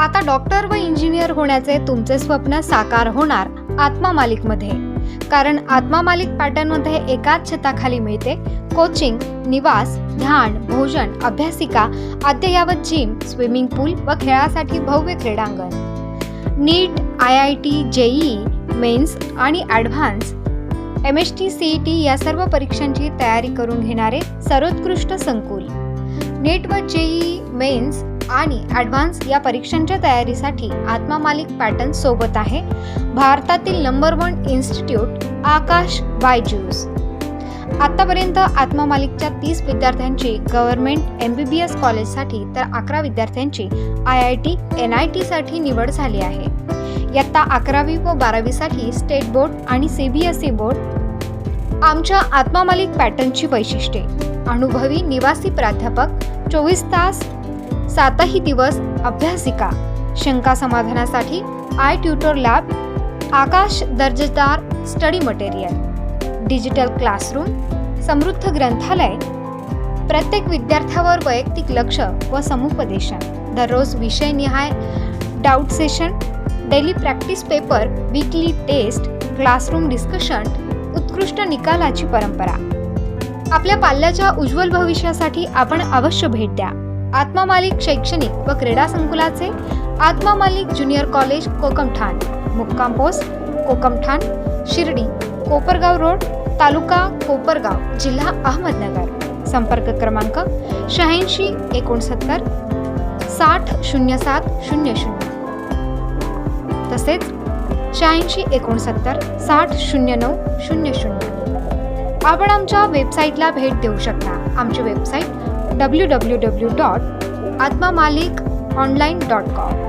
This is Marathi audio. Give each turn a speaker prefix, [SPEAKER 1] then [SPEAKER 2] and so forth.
[SPEAKER 1] आता डॉक्टर व इंजिनियर होण्याचे तुमचे स्वप्न साकार होणार आत्मा मालिकमध्ये. कारण आत्मा मालिक पॅटर्नमध्ये एकाच छताखाली मिळते. कोचिंग निवास ध्यान भोजन अभ्यासिका अद्ययावत जिम स्विमिंग पूल व खेळासाठी भव्य क्रीडांगण. NEET I I T JEE mains आणि advance M S T C E T या सर्व परीक्षांची तयारी करून घेणारे सर्वोत्कृष्ट संकुल. नीट व जेई मेन्स आणि ॲडव्हान्स या परीक्षांच्या तयारीसाठी आत्मा मालिक पॅटर्न सोबत आहे. भारतातील number one institute Aakash Byju's आत्तापर्यंत आत्मा मालिकच्या तीस विद्यार्थ्यांची government M B B S कॉलेजसाठी तर अकरा विद्यार्थ्यांची I I T N I टीसाठी निवड झाली आहे. इयत्ता अकरावी व बारावीसाठी स्टेट बोर्ड आणि C B S E board आमच्या आत्मा मालिक पॅटर्नची वैशिष्ट्ये. अनुभवी निवासी प्राध्यापक चोवीस तास सातही दिवस अभ्यासिका. शंका समाधानासाठी आय ट्युटर लॅब आकाश दर्जेदार स्टडी मटेरियल डिजिटल क्लासरूम समृद्ध ग्रंथालय. प्रत्येक विद्यार्थ्यावर वैयक्तिक लक्ष व समुपदेशन. दररोज विषयनिहाय doubt session daily practice paper weekly test classroom discussion उत्कृष्ट निकालाची परंपरा. आपल्या पाल्याच्या उज्ज्वल भविष्यासाठी आपण अवश्य भेट द्या. आत्मा मालिक शैक्षणिक व क्रीडा संकुलाचे आत्मा मालिक ज्युनियर कॉलेज कोकमठाण मुक्काम पोस्ट कोकमठाण शिर्डी कोपरगाव रोड तालुका कोपरगाव जिल्हा अहमदनगर. संपर्क क्रमांक शहाऐंशी एकोणसत्तर साठ शून्य सात शून्य शून्य. तसेच शहाऐंशी एकोणसत्तर साठ शून्य नऊ शून्य शून्य. आपण आमच्या वेबसाईटला भेट देऊ शकता. आमची website W W W dot Atma Malik online dot com